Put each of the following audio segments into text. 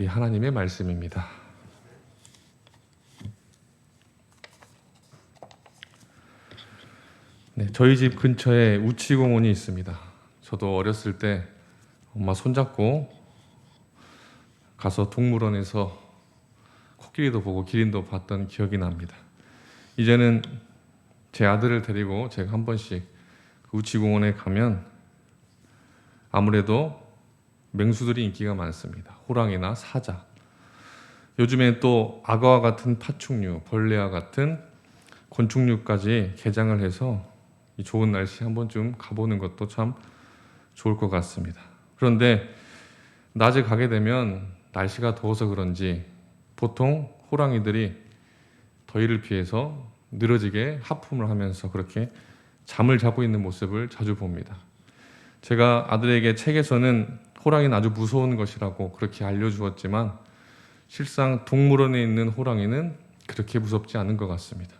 우리 하나님의 말씀입니다. 네, 저희 집 근처에 우치공원이 있습니다. 저도 어렸을 때 엄마 손잡고 가서 동물원에서 코끼리도 보고 기린도 봤던 기억이 납니다. 이제는 제 아들을 데리고 제가 한 번씩 그 우치공원에 가면 아무래도 맹수들이 인기가 많습니다. 호랑이나 사자. 요즘에 또 악어와 같은 파충류, 벌레와 같은 곤충류까지 개장을 해서 이 좋은 날씨 한 번쯤 가보는 것도 참 좋을 것 같습니다. 그런데 낮에 가게 되면 날씨가 더워서 그런지 보통 호랑이들이 더위를 피해서 늘어지게 하품을 하면서 그렇게 잠을 자고 있는 모습을 자주 봅니다. 제가 아들에게 책에서는 호랑이는 아주 무서운 것이라고 그렇게 알려주었지만 실상 동물원에 있는 호랑이는 그렇게 무섭지 않은 것 같습니다.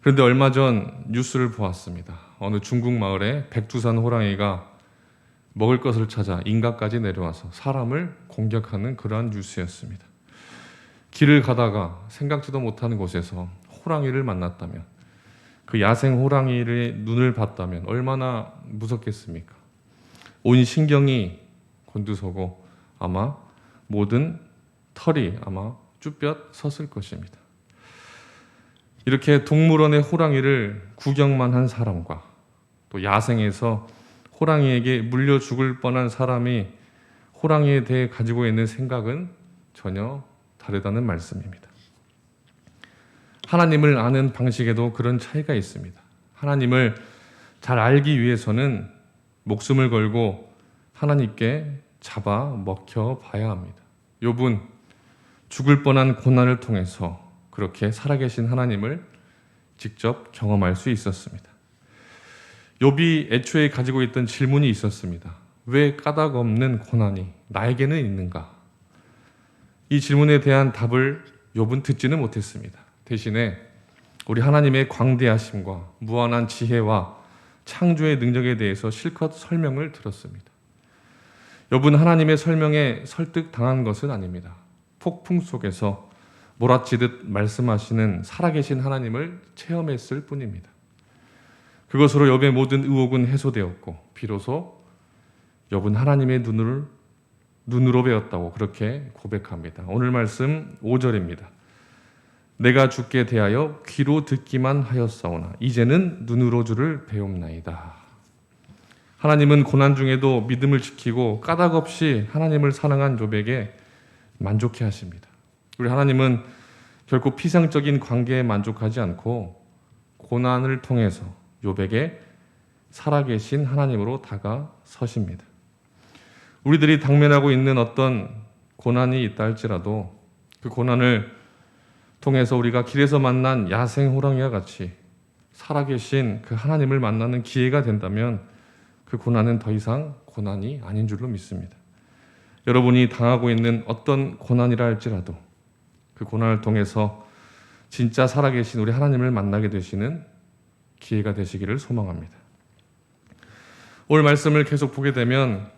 그런데 얼마 전 뉴스를 보았습니다. 어느 중국 마을에 백두산 호랑이가 먹을 것을 찾아 인가까지 내려와서 사람을 공격하는 그러한 뉴스였습니다. 길을 가다가 생각지도 못하는 곳에서 호랑이를 만났다면 그 야생 호랑이의 눈을 봤다면 얼마나 무섭겠습니까? 온 신경이 곤두서고 아마 모든 털이 아마 쭈뼛 섰을 것입니다. 이렇게 동물원의 호랑이를 구경만 한 사람과 또 야생에서 호랑이에게 물려 죽을 뻔한 사람이 호랑이에 대해 가지고 있는 생각은 전혀 다르다는 말씀입니다. 하나님을 아는 방식에도 그런 차이가 있습니다. 하나님을 잘 알기 위해서는 목숨을 걸고 하나님께 잡아 먹혀 봐야 합니다. 욥은 죽을 뻔한 고난을 통해서 그렇게 살아계신 하나님을 직접 경험할 수 있었습니다. 욥이 애초에 가지고 있던 질문이 있었습니다. 왜 까닭 없는 고난이 나에게는 있는가? 이 질문에 대한 답을 욥은 듣지는 못했습니다. 대신에 우리 하나님의 광대하심과 무한한 지혜와 창조의 능력에 대해서 실컷 설명을 들었습니다. 욥은 하나님의 설명에 설득당한 것은 아닙니다. 폭풍 속에서 몰아치듯 말씀하시는 살아계신 하나님을 체험했을 뿐입니다. 그것으로 욥의 모든 의혹은 해소되었고 비로소 욥은 하나님의 눈을 눈으로 배웠다고 그렇게 고백합니다. 오늘 말씀 5절입니다. 내가 죽게 대하여 귀로 듣기만 하였사오나 이제는 눈으로 주를 배움나이다. 하나님은 고난 중에도 믿음을 지키고 까닭 없이 하나님을 사랑한 욥에게 만족해 하십니다. 우리 하나님은 결코 피상적인 관계에 만족하지 않고 고난을 통해서 욥에게 살아계신 하나님으로 다가서십니다. 우리들이 당면하고 있는 어떤 고난이 있다 할지라도 그 고난을 통해서 우리가 길에서 만난 야생 호랑이와 같이 살아계신 그 하나님을 만나는 기회가 된다면 그 고난은 더 이상 고난이 아닌 줄로 믿습니다. 여러분이 당하고 있는 어떤 고난이라 할지라도 그 고난을 통해서 진짜 살아계신 우리 하나님을 만나게 되시는 기회가 되시기를 소망합니다. 오늘 말씀을 계속 보게 되면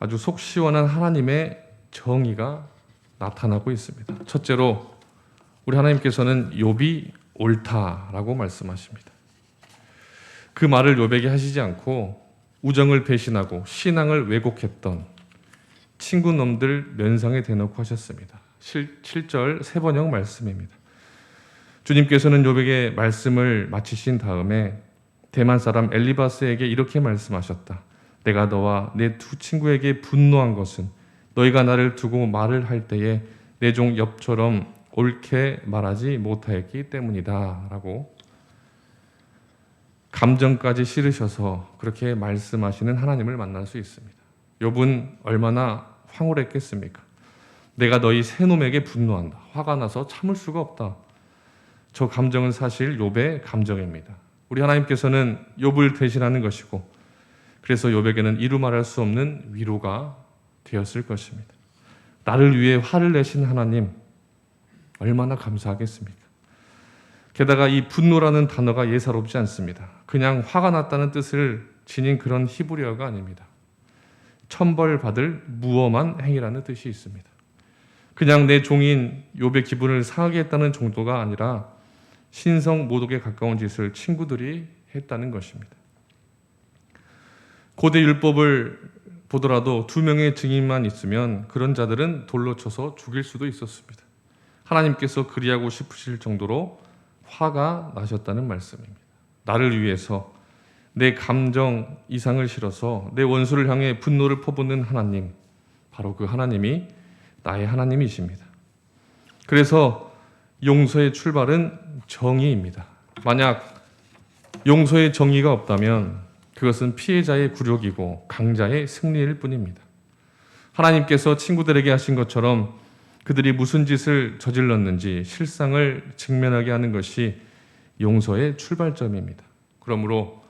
아주 속 시원한 하나님의 정의가 나타나고 있습니다. 첫째로 우리 하나님께서는 욥이 옳다라고 말씀하십니다. 그 말을 욥에게 하시지 않고 우정을 배신하고 신앙을 왜곡했던 친구 놈들 면상에 대놓고 하셨습니다. 7절 세 번역 말씀입니다. 주님께서는 욥에게 말씀을 마치신 다음에 대만 사람 엘리바스에게 이렇게 말씀하셨다. 내가 너와 내 두 친구에게 분노한 것은 너희가 나를 두고 말을 할 때에 내 종 엽처럼 옳게 말하지 못하였기 때문이다 라고 감정까지 실으셔서 그렇게 말씀하시는 하나님을 만날 수 있습니다. 욥은 얼마나 황홀했겠습니까? 내가 너희 세 놈에게 분노한다. 화가 나서 참을 수가 없다. 저 감정은 사실 욥의 감정입니다. 우리 하나님께서는 욥을 대신하는 것이고 그래서 욥에게는 이루 말할 수 없는 위로가 되었을 것입니다. 나를 위해 화를 내신 하나님 얼마나 감사하겠습니까? 게다가 이 분노라는 단어가 예사롭지 않습니다. 그냥 화가 났다는 뜻을 지닌 그런 히브리어가 아닙니다. 천벌받을 무엄한 행위라는 뜻이 있습니다. 그냥 내 종인 욥의 기분을 상하게 했다는 정도가 아니라 신성 모독에 가까운 짓을 친구들이 했다는 것입니다. 고대 율법을 보더라도 두 명의 증인만 있으면 그런 자들은 돌로 쳐서 죽일 수도 있었습니다. 하나님께서 그리하고 싶으실 정도로 화가 나셨다는 말씀입니다. 나를 위해서 내 감정 이상을 실어서 내 원수를 향해 분노를 퍼붓는 하나님, 바로 그 하나님이 나의 하나님이십니다. 그래서 용서의 출발은 정의입니다. 만약 용서의 정의가 없다면 그것은 피해자의 굴욕이고 강자의 승리일 뿐입니다. 하나님께서 친구들에게 하신 것처럼 그들이 무슨 짓을 저질렀는지 실상을 직면하게 하는 것이 용서의 출발점입니다. 그러므로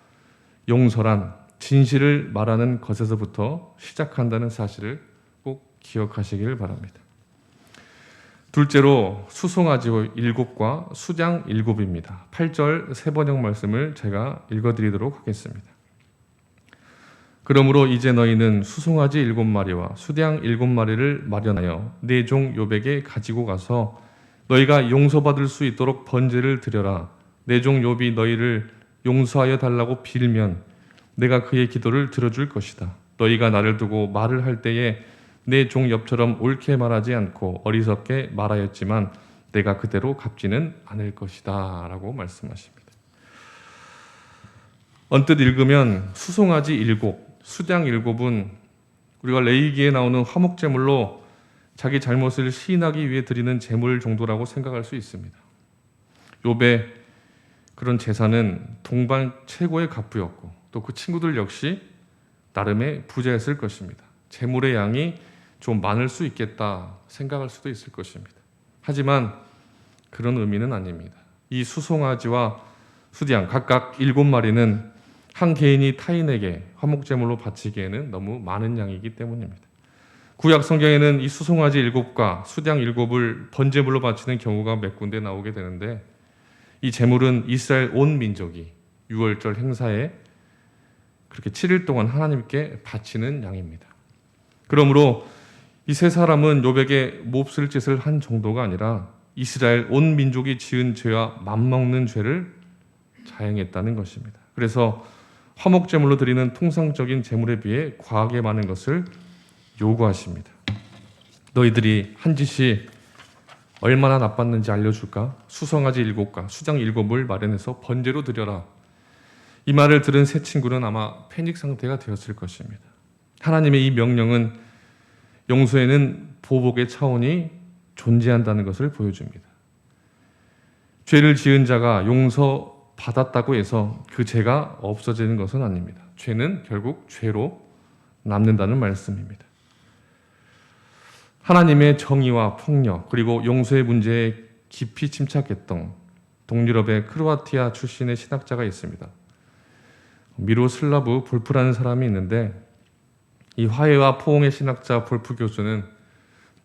용서란 진실을 말하는 것에서부터 시작한다는 사실을 꼭 기억하시길 바랍니다. 둘째로 수송아지 일곱과 수장 일곱입니다. 8절 세 번역 말씀을 제가 읽어드리도록 하겠습니다. 그러므로 이제 너희는 수송아지 일곱 마리와 수양 일곱 마리를 마련하여 내종 요백에 가지고 가서 너희가 용서받을 수 있도록 번제를 드려라. 내종 욥이 너희를 용서하여 달라고 빌면 내가 그의 기도를 들어줄 것이다. 너희가 나를 두고 말을 할 때에 내종 엽처럼 옳게 말하지 않고 어리석게 말하였지만 내가 그대로 갚지는 않을 것이다 라고 말씀하십니다. 언뜻 읽으면 수송아지 일곱, 수장 일곱은 우리가 레이기에 나오는 화목 제물로 자기 잘못을 시인하기 위해 드리는 제물 정도라고 생각할 수 있습니다. 욥의 그런 제사는 동방 최고의 가부였고 또 그 친구들 역시 나름의 부자였을 것입니다. 제물의 양이 좀 많을 수 있겠다 생각할 수도 있을 것입니다. 하지만 그런 의미는 아닙니다. 이 수송아지와 수디양 각각 일곱 마리는 한 개인이 타인에게 화목제물로 바치기에는 너무 많은 양이기 때문입니다. 구약 성경에는 이 수송아지 일곱과 수장 일곱을 번제물로 바치는 경우가 몇 군데 나오게 되는데 이 제물은 이스라엘 온 민족이 6월절 행사에 그렇게 7일 동안 하나님께 바치는 양입니다. 그러므로 이 세 사람은 요백에 몹쓸 짓을 한 정도가 아니라 이스라엘 온 민족이 지은 죄와 맞먹는 죄를 자행했다는 것입니다. 그래서 화목 제물로 드리는 통상적인 제물에 비해 과하게 많은 것을 요구하십니다. 너희들이 한 짓이 얼마나 나빴는지 알려줄까? 수성아지 일곱과 수장 일곱을 마련해서 번제로 드려라. 이 말을 들은 세 친구는 아마 패닉 상태가 되었을 것입니다. 하나님의 이 명령은 용서에는 보복의 차원이 존재한다는 것을 보여줍니다. 죄를 지은 자가 용서 받았다고 해서 그 죄가 없어지는 것은 아닙니다. 죄는 결국 죄로 남는다는 말씀입니다. 하나님의 정의와 폭력 그리고 용서의 문제에 깊이 침착했던 동유럽의 크로아티아 출신의 신학자가 있습니다. 미로슬라브 볼프라는 사람이 있는데 이 화해와 포옹의 신학자 볼프 교수는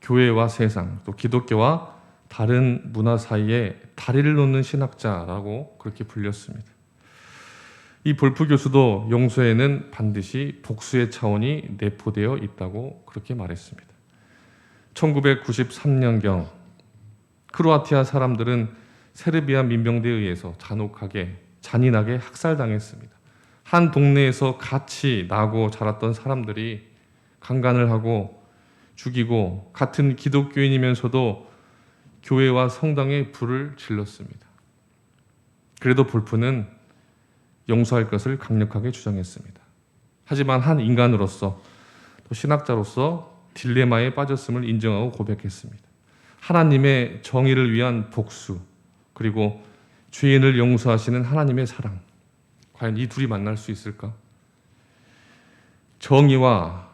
교회와 세상 또 기독교와 다른 문화 사이에 다리를 놓는 신학자라고 그렇게 불렸습니다. 이 볼프 교수도 용서에는 반드시 복수의 차원이 내포되어 있다고 그렇게 말했습니다. 1993년경 크로아티아 사람들은 세르비아 민병대에 의해서 잔혹하게 잔인하게 학살당했습니다. 한 동네에서 같이 나고 자랐던 사람들이 강간을 하고 죽이고 같은 기독교인이면서도 교회와 성당에 불을 질렀습니다. 그래도 볼프는 용서할 것을 강력하게 주장했습니다. 하지만 한 인간으로서 또 신학자로서 딜레마에 빠졌음을 인정하고 고백했습니다. 하나님의 정의를 위한 복수 그리고 죄인을 용서하시는 하나님의 사랑 과연 이 둘이 만날 수 있을까? 정의와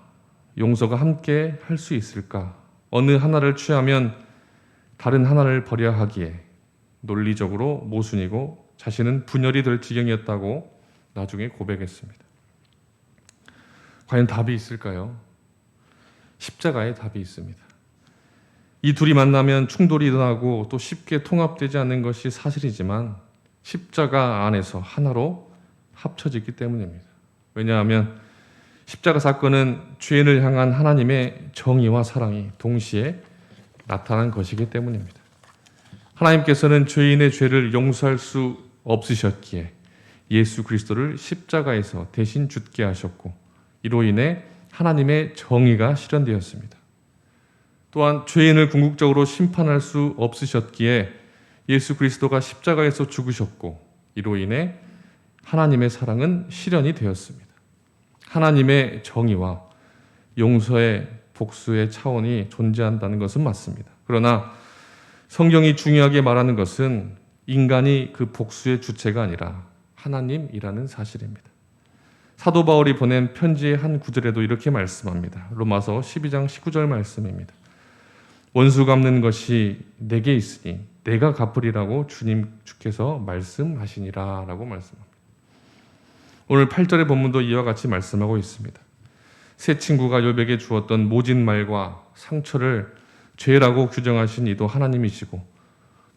용서가 함께 할 수 있을까? 어느 하나를 취하면 다른 하나를 버려야 하기에 논리적으로 모순이고 자신은 분열이 될 지경이었다고 나중에 고백했습니다. 과연 답이 있을까요? 십자가에 답이 있습니다. 이 둘이 만나면 충돌이 일어나고 또 쉽게 통합되지 않는 것이 사실이지만 십자가 안에서 하나로 합쳐지기 때문입니다. 왜냐하면 십자가 사건은 죄인을 향한 하나님의 정의와 사랑이 동시에 나타난 것이기 때문입니다. 하나님께서는 죄인의 죄를 용서할 수 없으셨기에 예수 그리스도를 십자가에서 대신 죽게 하셨고 이로 인해 하나님의 정의가 실현되었습니다. 또한 죄인을 궁극적으로 심판할 수 없으셨기에 예수 그리스도가 십자가에서 죽으셨고 이로 인해 하나님의 사랑은 실현이 되었습니다. 하나님의 정의와 용서의 복수의 차원이 존재한다는 것은 맞습니다. 그러나 성경이 중요하게 말하는 것은 인간이 그 복수의 주체가 아니라 하나님이라는 사실입니다. 사도 바울이 보낸 편지의 한 구절에도 이렇게 말씀합니다. 로마서 12장 19절 말씀입니다. 원수 갚는 것이 내게 있으니 내가 갚으리라고 주님 주께서 말씀하시니라라고 말씀합니다. 오늘 8절의 본문도 이와 같이 말씀하고 있습니다. 새 친구가 요백에 주었던 모진 말과 상처를 죄라고 규정하신 이도 하나님이시고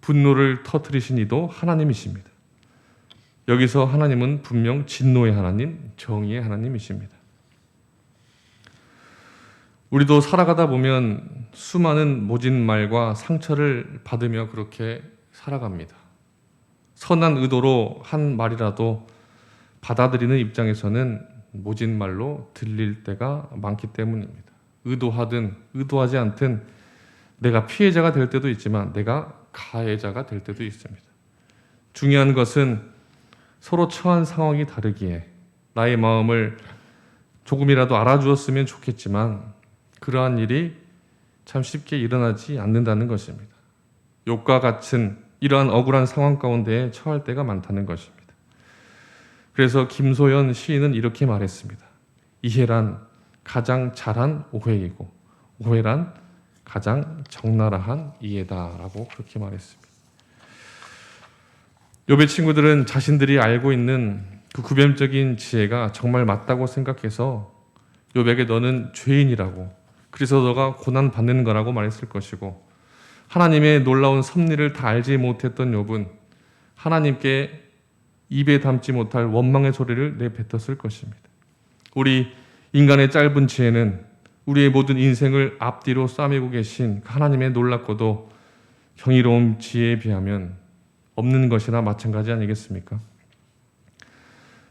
분노를 터뜨리신 이도 하나님이십니다. 여기서 하나님은 분명 진노의 하나님, 정의의 하나님이십니다. 우리도 살아가다 보면 수많은 모진 말과 상처를 받으며 그렇게 살아갑니다. 선한 의도로 한 말이라도 받아들이는 입장에서는 모진 말로 들릴 때가 많기 때문입니다. 의도하든 의도하지 않든 내가 피해자가 될 때도 있지만 내가 가해자가 될 때도 있습니다. 중요한 것은 서로 처한 상황이 다르기에 나의 마음을 조금이라도 알아주었으면 좋겠지만 그러한 일이 참 쉽게 일어나지 않는다는 것입니다. 욕과 같은 이러한 억울한 상황 가운데 처할 때가 많다는 것입니다. 그래서 김소연 시인은 이렇게 말했습니다. 이해란 가장 잘한 오해이고 오해란 가장 적나라한 이해다라고 그렇게 말했습니다. 요배 친구들은 자신들이 알고 있는 그 구별적인 지혜가 정말 맞다고 생각해서 요백에 너는 죄인이라고 그래서 너가 고난 받는 거라고 말했을 것이고 하나님의 놀라운 섭리를 다 알지 못했던 욥은 하나님께 입에 담지 못할 원망의 소리를 내뱉었을 것입니다. 우리 인간의 짧은 지혜는 우리의 모든 인생을 앞뒤로 싸매고 계신 하나님의 놀랍고도 경이로운 지혜에 비하면 없는 것이나 마찬가지 아니겠습니까?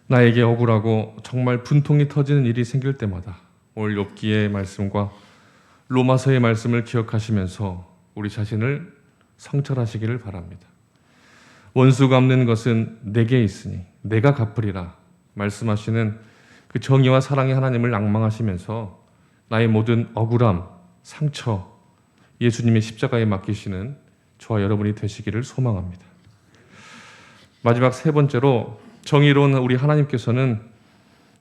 나에게 억울하고 정말 분통이 터지는 일이 생길 때마다 오늘 욥기의 말씀과 로마서의 말씀을 기억하시면서 우리 자신을 성찰하시기를 바랍니다. 원수 갚는 것은 내게 있으니 내가 갚으리라 말씀하시는 그 정의와 사랑의 하나님을 낭망하시면서 나의 모든 억울함, 상처, 예수님의 십자가에 맡기시는 저와 여러분이 되시기를 소망합니다. 마지막 세 번째로 정의로운 우리 하나님께서는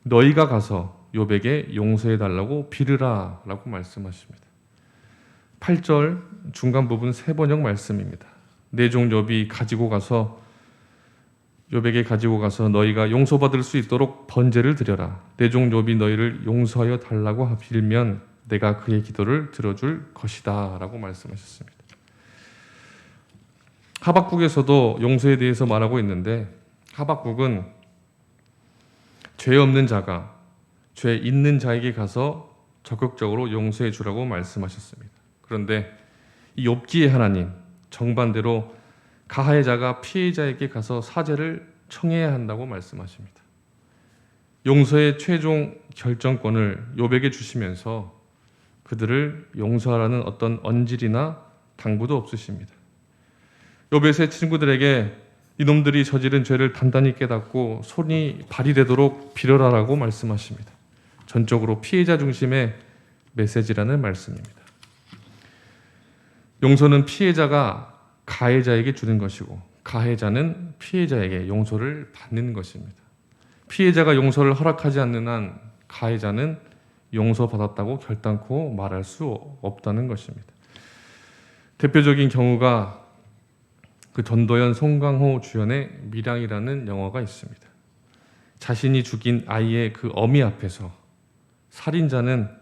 너희가 가서 요백에 용서해 달라고 빌으라라고 말씀하십니다. 8절 중간 부분 세 번역 말씀입니다. 내종 욥이 가지고 가서 욥에게 가지고 가서 너희가 용서받을 수 있도록 번제를 드려라. 내종 욥이 너희를 용서하여 달라고 빌면 내가 그의 기도를 들어줄 것이다라고 말씀하셨습니다. 하박국에서도 용서에 대해서 말하고 있는데 하박국은 죄 없는 자가 죄 있는 자에게 가서 적극적으로 용서해 주라고 말씀하셨습니다. 그런데 이 욥기의 하나님 정반대로 가해자가 피해자에게 가서 사죄를 청해야 한다고 말씀하십니다. 용서의 최종 결정권을 욥에게 주시면서 그들을 용서하라는 어떤 언질이나 당부도 없으십니다. 세 친구들에게 이놈들이 저지른 죄를 단단히 깨닫고 손이 발휘되도록 빌어라라고 말씀하십니다. 전적으로 피해자 중심의 메시지라는 말씀입니다. 용서는 피해자가 가해자에게 주는 것이고 가해자는 피해자에게 용서를 받는 것입니다. 피해자가 용서를 허락하지 않는 한 가해자는 용서받았다고 결단코 말할 수 없다는 것입니다. 대표적인 경우가 그 전도연 송강호 주연의 미량이라는 영화가 있습니다. 자신이 죽인 아이의 그 어미 앞에서 살인자는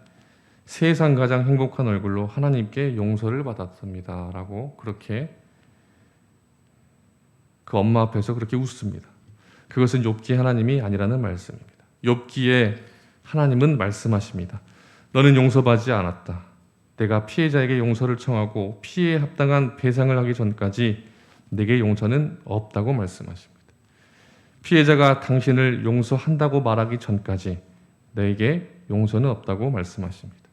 세상 가장 행복한 얼굴로 하나님께 용서를 받았습니다. 라고 그렇게 그 엄마 앞에서 그렇게 웃습니다. 그것은 욥기 하나님이 아니라는 말씀입니다. 욥기에 하나님은 말씀하십니다. 너는 용서받지 않았다. 내가 피해자에게 용서를 청하고 피해에 합당한 배상을 하기 전까지 내게 용서는 없다고 말씀하십니다. 피해자가 당신을 용서한다고 말하기 전까지 너에게 용서는 없다고 말씀하십니다.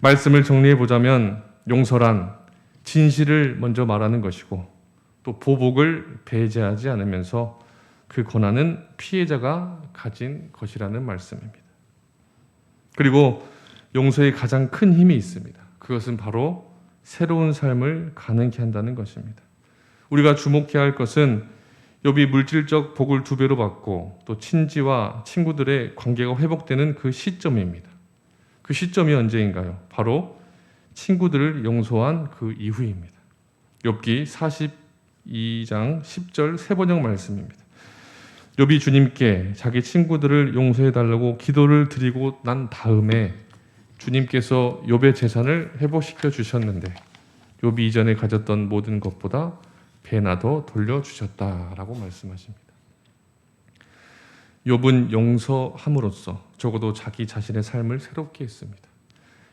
말씀을 정리해 보자면 용서란 진실을 먼저 말하는 것이고 또 보복을 배제하지 않으면서 그 권한은 피해자가 가진 것이라는 말씀입니다. 그리고 용서의 가장 큰 힘이 있습니다. 그것은 바로 새로운 삶을 가능케 한다는 것입니다. 우리가 주목해야 할 것은 욥이 물질적 복을 두 배로 받고 또 친지와 친구들의 관계가 회복되는 그 시점입니다. 그 시점이 언제인가요? 바로 친구들을 용서한 그 이후입니다. 욥기 42장 10절 세 번역 말씀입니다. 욥이 주님께 자기 친구들을 용서해 달라고 기도를 드리고 난 다음에 주님께서 욥의 재산을 회복시켜 주셨는데 욥이 이전에 가졌던 모든 것보다 배나 더 돌려 주셨다라고 말씀하십니다. 욥은 용서함으로써 적어도 자기 자신의 삶을 새롭게 했습니다.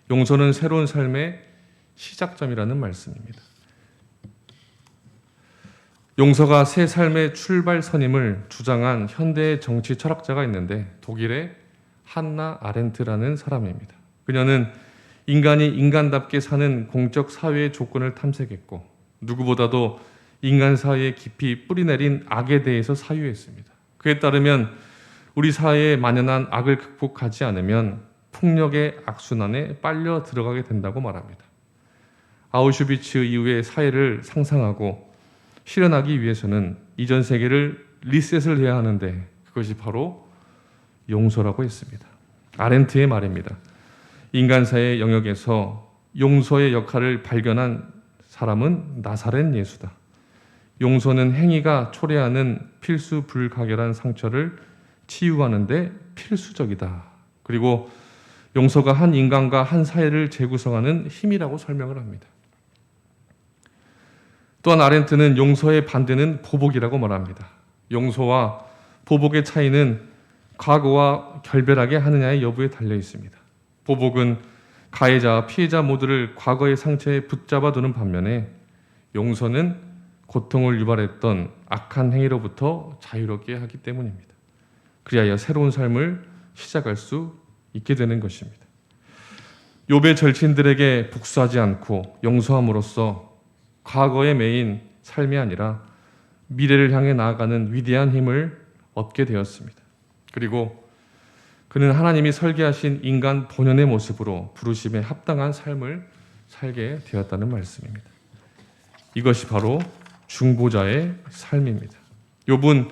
용서는 새로운 삶의 시작점이라는 말씀입니다. 용서가 새 삶의 출발선임을 주장한 현대 정치 철학자가 있는데 독일의 한나 아렌트라는 사람입니다. 그녀는 인간이 인간답게 사는 공적 사회의 조건을 탐색했고 누구보다도 인간 사회에 깊이 뿌리내린 악에 대해서 사유했습니다. 그에 따르면 우리 사회에 만연한 악을 극복하지 않으면 폭력의 악순환에 빨려 들어가게 된다고 말합니다. 아우슈비츠 이후의 사회를 상상하고 실현하기 위해서는 이전 세계를 리셋을 해야 하는데 그것이 바로 용서라고 했습니다. 아렌트의 말입니다. 인간사의 영역에서 용서의 역할을 발견한 사람은 나사렛 예수다. 용서는 행위가 초래하는 필수 불가결한 상처를 치유하는데 필수적이다. 그리고 용서가 한 인간과 한 사회를 재구성하는 힘이라고 설명을 합니다. 또한 아렌트는 용서의 반대는 보복이라고 말합니다. 용서와 보복의 차이는 과거와 결별하게 하느냐의 여부에 달려 있습니다. 보복은 가해자와 피해자 모두를 과거의 상처에 붙잡아 두는 반면에 용서는 고통을 유발했던 악한 행위로부터 자유롭게 하기 때문입니다. 그리하여 새로운 삶을 시작할 수 있게 되는 것입니다. 욥의 절친들에게 복수하지 않고 용서함으로써 과거의 매인 삶이 아니라 미래를 향해 나아가는 위대한 힘을 얻게 되었습니다. 그리고 그는 하나님이 설계하신 인간 본연의 모습으로 부르심에 합당한 삶을 살게 되었다는 말씀입니다. 이것이 바로 중보자의 삶입니다. 욥은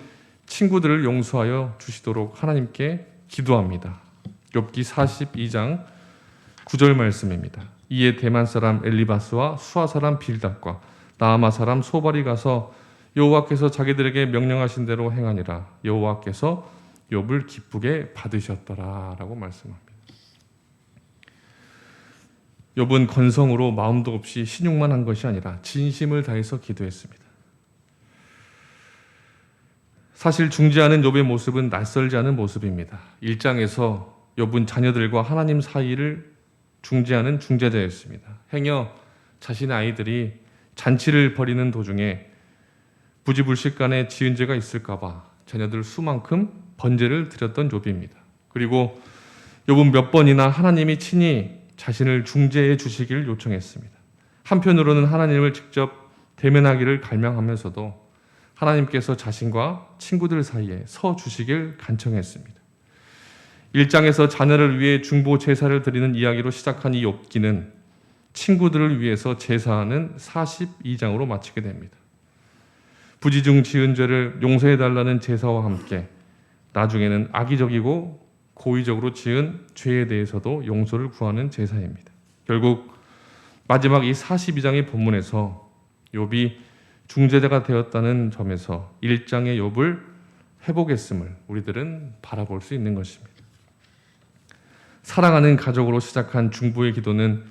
친구들을 용서하여 주시도록 하나님께 기도합니다. 욥기 42장 9절 말씀입니다. 이에 대만 사람 엘리바스와 수아 사람 빌답과 나아마 사람 소발이 가서 여호와께서 자기들에게 명령하신 대로 행하니라 여호와께서 욥을 기쁘게 받으셨더라라고 말씀합니다. 욥은 건성으로 마음도 없이 신용만 한 것이 아니라 진심을 다해서 기도했습니다. 사실 중지하는 욥의 모습은 낯설지 않은 모습입니다. 1장에서 욥은 자녀들과 하나님 사이를 중재하는 중재자였습니다. 행여 자신의 아이들이 잔치를 벌이는 도중에 부지불식간에 지은 죄가 있을까봐 자녀들 수만큼 번제를 드렸던 욥입니다. 그리고 욥은 몇 번이나 하나님이 친히 자신을 중재해 주시기를 요청했습니다. 한편으로는 하나님을 직접 대면하기를 갈망하면서도 하나님께서 자신과 친구들 사이에 서 주시길 간청했습니다. 1장에서 자녀를 위해 중보 제사를 드리는 이야기로 시작한 이 욥기는 친구들을 위해서 제사하는 42장으로 마치게 됩니다. 부지중 지은 죄를 용서해 달라는 제사와 함께 나중에는 악의적이고 고의적으로 지은 죄에 대해서도 용서를 구하는 제사입니다. 결국 마지막 이 42장의 본문에서 욥이 중재자가 되었다는 점에서 1장의 욥을 회복했음을 우리들은 바라볼 수 있는 것입니다. 사랑하는 가족으로 시작한 중보의 기도는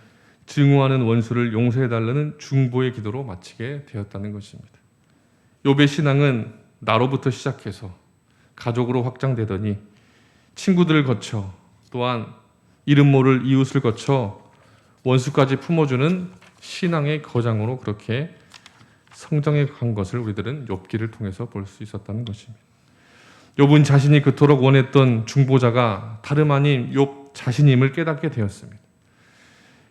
증오하는 원수를 용서해 달라는 중보의 기도로 마치게 되었다는 것입니다. 욥의 신앙은 나로부터 시작해서 가족으로 확장되더니 친구들을 거쳐 또한 이름 모를 이웃을 거쳐 원수까지 품어주는 신앙의 거장으로 그렇게 성장해 간 것을 우리들은 욥기를 통해서 볼 수 있었다는 것입니다. 욥은 자신이 그토록 원했던 중보자가 다름 아닌 욥 자신임을 깨닫게 되었습니다.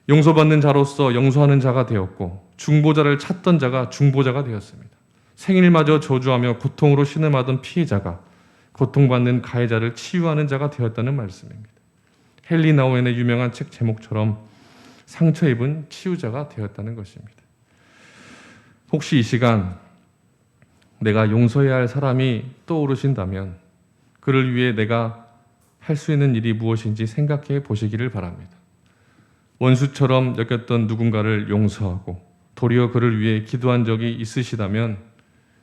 용서받는 자로서 용서하는 자가 되었고 중보자를 찾던 자가 중보자가 되었습니다. 생일마저 저주하며 고통으로 신음하던 피해자가 고통받는 가해자를 치유하는 자가 되었다는 말씀입니다. 헨리 나우엔의 유명한 책 제목처럼 상처 입은 치유자가 되었다는 것입니다. 혹시 이 시간 내가 용서해야 할 사람이 떠오르신다면 그를 위해 내가 할 수 있는 일이 무엇인지 생각해 보시기를 바랍니다. 원수처럼 여겼던 누군가를 용서하고 도리어 그를 위해 기도한 적이 있으시다면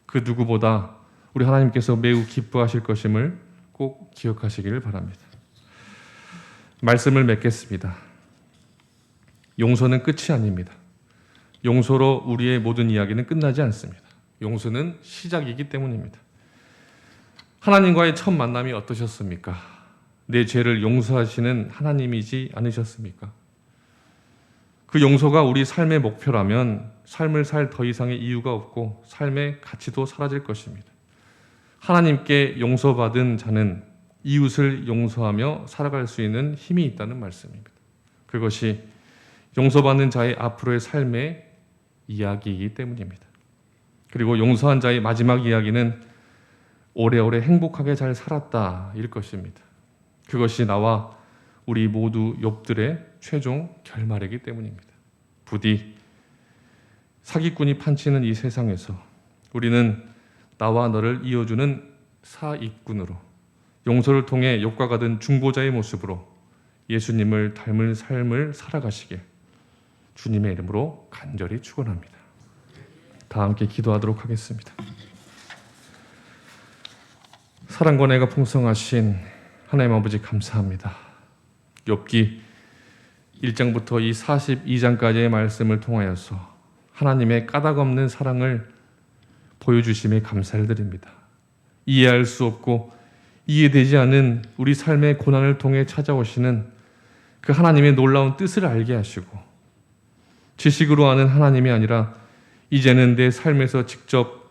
그 누구보다 우리 하나님께서 매우 기뻐하실 것임을 꼭 기억하시기를 바랍니다. 말씀을 맺겠습니다. 용서는 끝이 아닙니다. 용서로 우리의 모든 이야기는 끝나지 않습니다. 용서는 시작이기 때문입니다. 하나님과의 첫 만남이 어떠셨습니까? 내 죄를 용서하시는 하나님이지 않으셨습니까? 그 용서가 우리 삶의 목표라면 삶을 살 더 이상의 이유가 없고 삶의 가치도 사라질 것입니다. 하나님께 용서받은 자는 이웃을 용서하며 살아갈 수 있는 힘이 있다는 말씀입니다. 그것이 용서받는 자의 앞으로의 삶의 이야기이기 때문입니다. 그리고 용서한 자의 마지막 이야기는 오래오래 행복하게 잘 살았다일 것입니다. 그것이 나와 우리 모두 욥들의 최종 결말이기 때문입니다. 부디 사기꾼이 판치는 이 세상에서 우리는 나와 너를 이어주는 사익꾼으로 용서를 통해 욕과 같은 중보자의 모습으로 예수님을 닮은 삶을 살아가시길 주님의 이름으로 간절히 축원합니다. 다 함께 기도하도록 하겠습니다. 사랑과 내가 풍성하신 하나님 아버지 감사합니다. 욥기 1장부터 이 42장까지의 말씀을 통하여서 하나님의 까닭 없는 사랑을 보여주심에 감사를 드립니다. 이해할 수 없고 이해되지 않은 우리 삶의 고난을 통해 찾아오시는 그 하나님의 놀라운 뜻을 알게 하시고 지식으로 아는 하나님이 아니라 이제는 내 삶에서 직접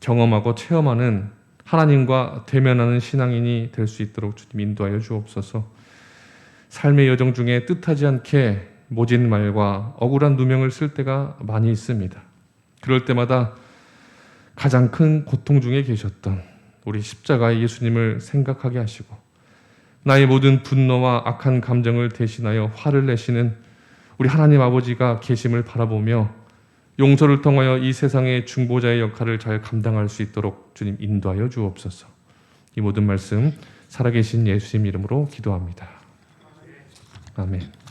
경험하고 체험하는 하나님과 대면하는 신앙인이 될 수 있도록 주님 인도하여 주옵소서. 삶의 여정 중에 뜻하지 않게 모진 말과 억울한 누명을 쓸 때가 많이 있습니다. 그럴 때마다 가장 큰 고통 중에 계셨던 우리 십자가의 예수님을 생각하게 하시고 나의 모든 분노와 악한 감정을 대신하여 화를 내시는 우리 하나님 아버지가 계심을 바라보며 용서를 통하여 이 세상의 중보자의 역할을 잘 감당할 수 있도록 주님 인도하여 주옵소서. 이 모든 말씀 살아계신 예수님 이름으로 기도합니다. 아멘.